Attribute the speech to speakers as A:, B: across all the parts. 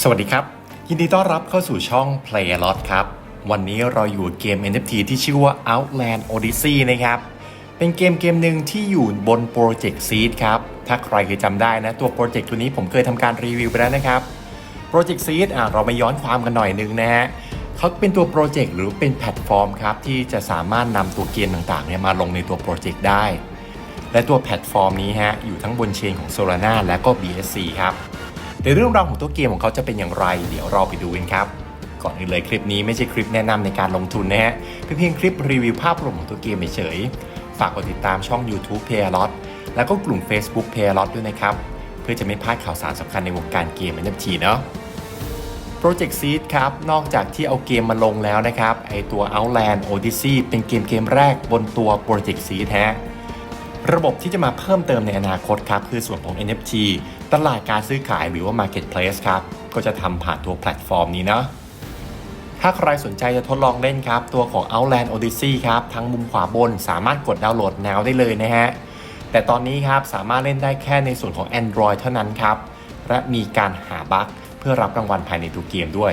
A: สวัสดีครับ ยินดีต้อนรับเข้าสู่ช่อง Play a Lot ครับ วันนี้เราอยู่เกม NFT ที่ชื่อว่า Outland Odyssey นะครับ เป็นเกมเกมหนึ่งที่อยู่บน Project Seed ครับ ถ้าใครเคยจำได้นะ ตัวโปรเจกต์ตัวนี้ผมเคยทำการรีวิวไปแล้วนะครับ Project Seed อะเรามาย้อนความกันหน่อยนึงนะฮะเขาเป็นตัวโปรเจกต์หรือเป็นแพลตฟอร์มครับ ที่จะสามารถนำตัวเกมต่างๆเนี่ยมาลงในตัวโปรเจกต์ได้ และตัวแพลตฟอร์มนี้ฮะอยู่ทั้งบนเชนของ Solana และก็ BSC ครับ แต่เรื่องราวของตัวเกมของเขาจะเป็นอย่างไร เดี๋ยวเราไปดูกันครับ ก่อนอื่นเลยคลิปนี้ไม่ใช่คลิปแนะนำในการลงทุนนะฮะเป็นเพียงคลิปรีวิวภาพรวมของตัวเกมเฉยฝากกดติดตามช่อง YouTube p a y l o t แล้วก็กลุ่ม Facebook p a y l o t ด้วยนะครับ เพื่อจะไม่พลาดข่าวสารสำคัญในวงการเกม NFT เนาะ Project Seed ครับ นอกจากที่เอาเกมมาลงแล้วนะครับ ไอตัว Outland Odyssey เป็นเกมเกมแรกบนตัว Project Seed ฮะ ระบบที่จะมาเพิ่มเติมในอนาคตครับคือส่วนของ NFT ตลาดการซื้อขายหรือว่า Marketplace ครับก็จะทำผ่านตัวแพลตฟอร์มนี้เนาะถ้าใครสนใจจะทดลองเล่นครับ ตัวของ Outland Odyssey ครับทั้งมุมขวาบนสามารถกดดาวน์โหลด now ได้เลยนะฮะ แต่ตอนนี้ครับสามารถเล่นได้แค่ในส่วนของ Android เท่านั้นครับ และมีการหาบั๊กเพื่อรับรางวัลภายในตัวเกมด้วย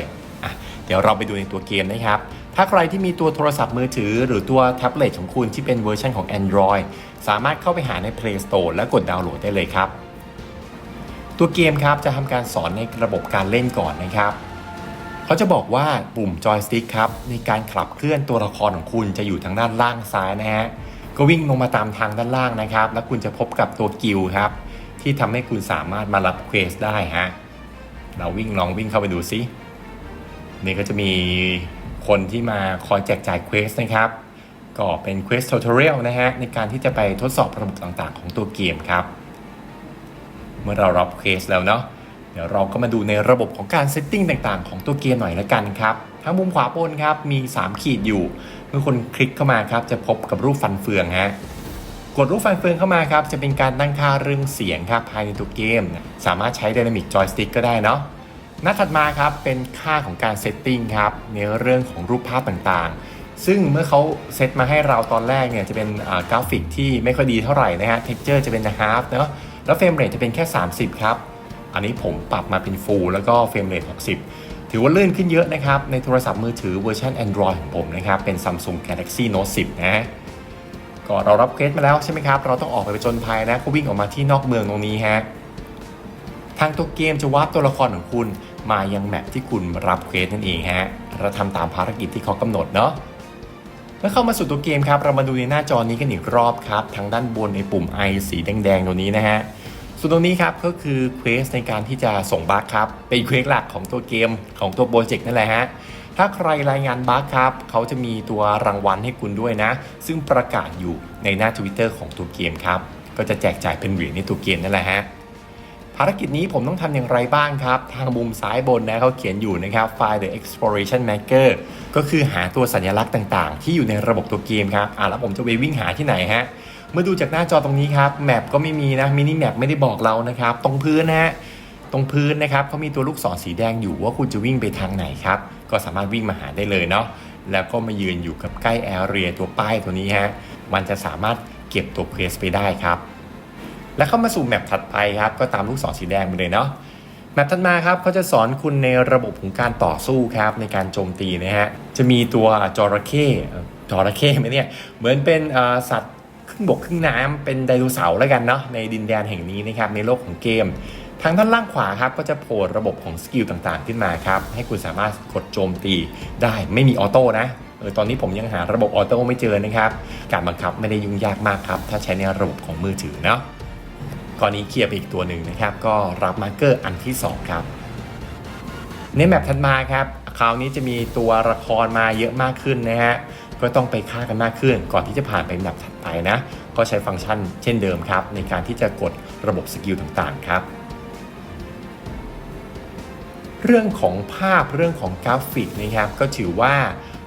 A: เดี๋ยวเราไปดูในตัวเกมนะครับ ถ้าใครที่มีตัวโทรศัพท์มือถือ หรือตัวแท็บเล็ตของคุณที่เป็นเวอร์ชันของ Android สามารถเข้าไปหาใน Play Store และกดดาวน์โหลดได้เลยครับ ตัวเกมครับจะทำการสอนในระบบการเล่นก่อนนะครับเขาจะบอกว่าปุ่มจอยสติ๊กครับในการขับเคลื่อนตัวละครของคุณจะอยู่ทางด้านล่างซ้ายนะฮะก็วิ่งลงมาตามทางด้านล่างนะครับ แล้วคุณจะพบกับตัวกิลครับ ที่ทำให้คุณสามารถมารับเควสได้ฮะเราวิ่งลองวิ่งเข้าไปดูซินี่ก็จะมี คนที่มาคอยแจกจ่ายเควสนะครับ ก็เป็น Quest Tutorial นะฮะ ในการที่จะไปทดสอบระบบต่างๆ ของตัวเกมครับ เมื่อเรารับเควสแล้วเนาะเดี๋ยวเราก็มาดูในระบบของการเซตติ้งต่างๆ ของตัวเกมหน่อยละกันครับทั้งมุมขวาบนครับมี 3 ขีดอยู่ เมื่อคนคลิกเข้ามาครับจะพบกับรูปฟันเฟืองฮะกดรูปฟันเฟืองเข้ามาครับจะเป็นการตั้งค่าเรื่องเสียงครับภายในตัวเกม สามารถใช้ Dynamic Joystick ก็ได้เนาะ หน้าถัดมาครับเป็นค่าของการเซตติ้งครับในเรื่องของรูปภาพต่างๆ ซึ่งเมื่อเขาเซตมาให้เราตอนแรกเนี่ยจะเป็นกราฟิกที่ไม่ค่อยดีเท่าไหร่นะฮะ texture จะเป็น half เนาะแล้วเฟรมเรทจะเป็นแค่ 30 ครับ อันนี้ผมปรับมาเป็น full แล้วก็เฟรมเรท60 ถือว่าลื่นขึ้นเยอะนะครับ ในโทรศัพท์มือถือเวอร์ชัน Android ของผมนะครับ เป็น Samsung Galaxy Note 10 นะก็เรารับเควสมาแล้วใช่ไหมครับ เราต้องออกไปผจญภัยนะก็วิ่งออกมาที่นอกเมืองตรงนี้ฮะทางตัวเกมจะวาดตัวละครของคุณ มายังแมปที่คุณรับเควสนั่นเองฮะเราทำตามภารกิจที่เขากำหนดเนาะเมื่อเข้ามาสู่ตัวเกมครับ เรามาดูในหน้าจอนี้กันอีกรอบครับ ทางด้านบนในปุ่ม I สีแดงๆ ตัวนี้นะฮะ ส่วนตรงนี้ครับก็คือเควสในการที่จะส่งบั๊กครับ เป็นเควสหลักของตัวเกมของตัวโปรเจกต์นั่นแหละฮะ ถ้าใครรายงานบั๊กครับ เขาจะมีตัวรางวัลให้คุณด้วยนะ ซึ่งประกาศอยู่ในหน้า Twitter ของตัวเกมครับ ก็จะแจกจ่ายเป็นเหรียญในตัวเกมนั่นแหละฮะ ภารกิจนี้ผมต้องทำอย่างไรบ้างครับ ทางมุมซ้ายบนนะเขาเขียนอยู่นะครับ Find the Exploration Maker ก็คือหาตัวสัญลักษณ์ต่างๆ ที่อยู่ในระบบตัวเกมครับอ่าแล้วผมจะไปวิ่งหาที่ไหนฮะเมื่อดูจากหน้าจอตรงนี้ครับแมปก็ไม่มีนะมินิแมปไม่ได้บอกเรานะครับ ตรงพื้นนะฮะตรงพื้นนะครับเขามีตัวลูกศรสีแดงอยู่ว่าคุณจะวิ่งไปทางไหนครับ ก็สามารถวิ่งมาหาได้เลยเนาะแล้วก็มายืนอยู่กับใกล้แอเรียตัวป้ายตัวนี้ฮะมันจะสามารถเก็บตัวเควสไปได้ครับ แล้วเข้ามาสู่แมปถัดไปครับ ก็ตามลูกศรสีแดงไปเลยเนาะแมปถัดมาครับเขาจะสอนคุณในระบบของการต่อสู้ครับในการโจมตีนะฮะจะมีตัวจระเข้จระเข้ไหมเนี่ยเหมือนเป็นสัตว์ครึ่งบกครึ่งน้ำเป็นไดโนเสาร์แล้วกันเนาะในดินแดนแห่งนี้นะครับในโลกของเกมทางด้านล่างขวาครับก็จะโผล่ระบบของสกิลต่างๆ ขึ้นมาครับให้คุณสามารถกดโจมตีได้ไม่มีออโต้นะเออตอนนี้ผมยังหาระบบออโต้ไม่เจอนะครับ การบังคับไม่ได้ยุ่งยากมากครับ ถ้าใช้ในระบบของมือถือเนาะ กรณี้เคลียร์ไปอีกตัวหนึ่งนะครับ ก็รับมาร์เกอร์อันที่ 2 ครับ ในแมปถัดมาครับ คราวนี้จะมีตัวละครมาเยอะมากขึ้นนะฮะ ก็ต้องไปฆ่ากันมากขึ้น ก่อนที่จะผ่านไปแมปถัดไปนะ ก็ใช้ฟังก์ชันเช่นเดิมครับ ในการที่จะกดระบบสกิลต่างๆครับเรื่องของภาพเรื่องของกราฟิกนะครับก็ถือว่า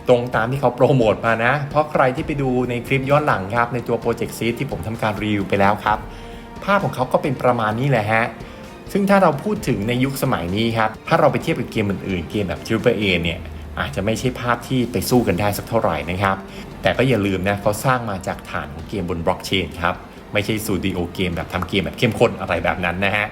A: ตรงตามที่เขาโปรโมทมานะ เพราะใครที่ไปดูในคลิปย้อนหลังครับ ในตัวโปรเจกต์ซีที่ผมทำการรีวิวไปแล้วครับ ภาพของเขาก็เป็นประมาณนี้แหละฮะ ซึ่งถ้าเราพูดถึงในยุคสมัยนี้ครับ ถ้าเราไปเทียบกับเกมอื่นๆ เกมแบบ Triple A เนี่ย อาจจะไม่ใช่ภาพที่ไปสู้กันได้สักเท่าไหร่นะครับ แต่ก็อย่าลืมนะเขาสร้างมาจากฐานของเกมบนบล็อกเชนครับ ไม่ใช่สตูดิโอเกมแบบทำเกมแบบเข้มข้นอะไรแบบนั้นนะฮะ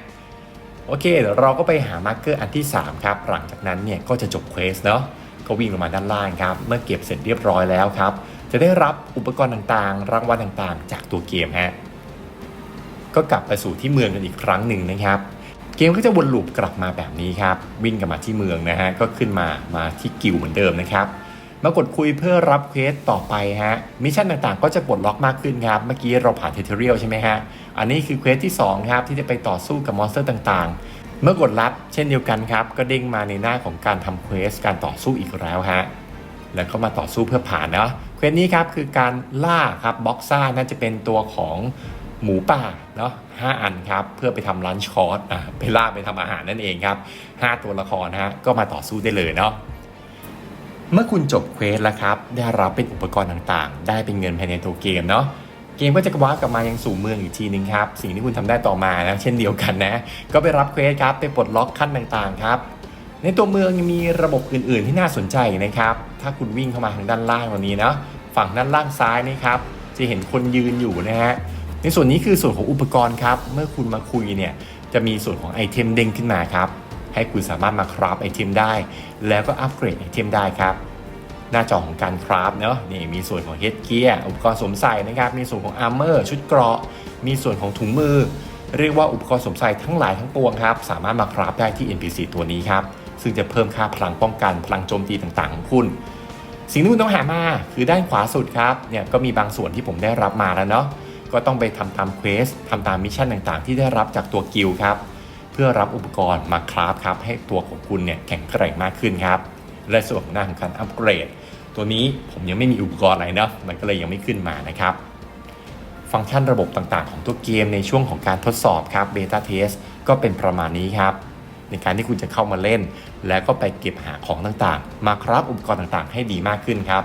A: โอเคเดี๋ยวเราก็ไปหามาร์กเกอร์อันที่ 3 ครับ หลังจากนั้นเนี่ยก็จะจบเควสเนาะ ก็วิ่งลงมาด้านล่างครับ เมื่อเก็บเสร็จเรียบร้อยแล้วครับ จะได้รับอุปกรณ์ต่างๆ รางวัลต่างๆ จากตัวเกมฮะ ก็กลับไปสู่ที่เมืองกันอีกครั้งหนึ่งนะครับ เกมก็จะวนลูปกลับมาแบบนี้ครับ วิ่งกลับมาที่เมืองนะฮะก็ขึ้นมามาที่กิลเหมือนเดิมนะครับมากดคุยเพื่อรับเควสต่อไปฮะมิชชั่นต่างๆ ก็จะปลดล็อกมากขึ้นครับเมื่อกี้เราผ่านเทเทเรียลใช่ไหมฮะอันนี้คือเควสที่2ครับที่จะไปต่อสู้กับมอนสเตอร์ต่างๆ เมื่อกดรับเช่นเดียวกันครับ ก็เด้งมาในหน้าของการทำเควสการต่อสู้อีกแล้วฮะแล้วก็มาต่อสู้เพื่อผ่านเนาะเควสนี้ครับคือการล่าครับบ็อกซ่าน่าจะเป็นตัวของ หมูป่าเนาะห้าอันครับ เพื่อไปทำลันช์คอร์สอะไปล่าไปทำอาหารนั่นเองครับห้าตัวละครฮะก็มาต่อสู้ได้เลยเนาะเมื่อคุณจบเควสแล้วครับ ได้รับเป็นอุปกรณ์ต่างๆ ได้เป็นเงินภายในตัวเกมเนาะเกมก็จะว้ากลับมายังสู่เมืองอีกทีหนึ่งครับ สิ่งที่คุณทำได้ต่อมานะเช่นเดียวกันนะ ก็ไปรับเควสครับไปปลดล็อกขั้นต่างๆครับ ในตัวเมืองยังมีระบบอื่นๆที่น่าสนใจนะครับ ถ้าคุณวิ่งเข้ามาทางด้านล่างตรงนี้นะฝั่งด้านล่างซ้ายนี่ครับจะเห็นคนยืนอยู่นะฮะ ในส่วนนี้คือส่วนของอุปกรณ์ครับ เมื่อคุณมาคุยเนี่ยจะมีส่วนของไอเทมเด้งขึ้นมาครับ ให้คุณสามารถมาคราฟไอเทมได้ แล้วก็อัปเกรดไอเทมได้ครับ หน้าจอของการคราฟเนาะนี่มีส่วนของเฮดเกียร์อุปกรณ์สวมใส่นะครับ มีส่วนของอาร์เมอร์ชุดเกราะ มีส่วนของถุงมือ เรียกว่าอุปกรณ์สวมใส่ทั้งหลายทั้งปวงครับ สามารถมาคราฟได้ที่ NPC ตัวนี้ครับ ซึ่งจะเพิ่มค่าพลังป้องกันพลังโจมตีต่างๆของคุณสิ่งที่คุณต้องหามาคือด้านขวาสุดครับเนี่ยก็มีบางส่วนที่ผมได้รับมาแล้วเนาะ ก็ต้องไปทำตามเควสทำตามมิชชั่นต่างๆ ที่ได้รับจากตัวกิลครับ เพื่อรับอุปกรณ์มาคราฟครับ ให้ตัวของคุณเนี่ยแข็งแกร่งมากขึ้นครับ และส่วนหน้าของการอัปเกรด ตัวนี้ผมยังไม่มีอุปกรณ์อะไรเนาะมันก็เลยยังไม่ขึ้นมานะครับ ฟังก์ชันระบบต่างๆ ของตัวเกมในช่วงของการทดสอบครับเบต้าเทสก็เป็นประมาณนี้ครับในการที่คุณจะเข้ามาเล่น แล้วก็ไปเก็บหาของต่างๆ มาครับอุปกรณ์ต่างๆ ให้ดีมากขึ้นครับ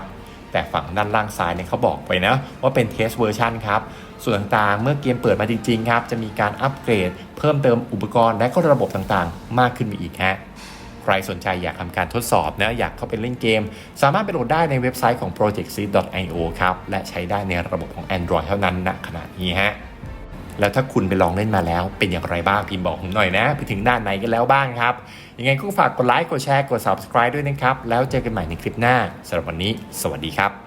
A: แต่ฝั่งด้านล่างซ้ายเนี่ยเขาบอกไปนะว่าเป็นเทสเวอร์ชันครับ ส่วนต่างๆ เมื่อเกมเปิดมาจริงๆครับจะมีการอัปเกรด เพิ่มเติมอุปกรณ์และก็ระบบต่างๆ มากขึ้นไปอีกฮะใครสนใจอยากทำการทดสอบนะอยากเข้าไปเล่นเกม สามารถไปโหลดได้ในเว็บไซต์ของ projectseed.io ครับและใช้ได้ในระบบของ Android เท่านั้นณขณะนี้ฮะ แล้วถ้าคุณไปลองเล่นมาแล้ว เป็นอย่างไรบ้างพิมพ์บอกผมหน่อยนะ ไปถึงด้านไหนกันแล้วบ้างครับ ยังไงก็ฝากกดไลค์กดแชร์กด subscribe ด้วยนะครับ แล้วเจอกันใหม่ในคลิปหน้าสำหรับวันนี้ สวัสดีครับ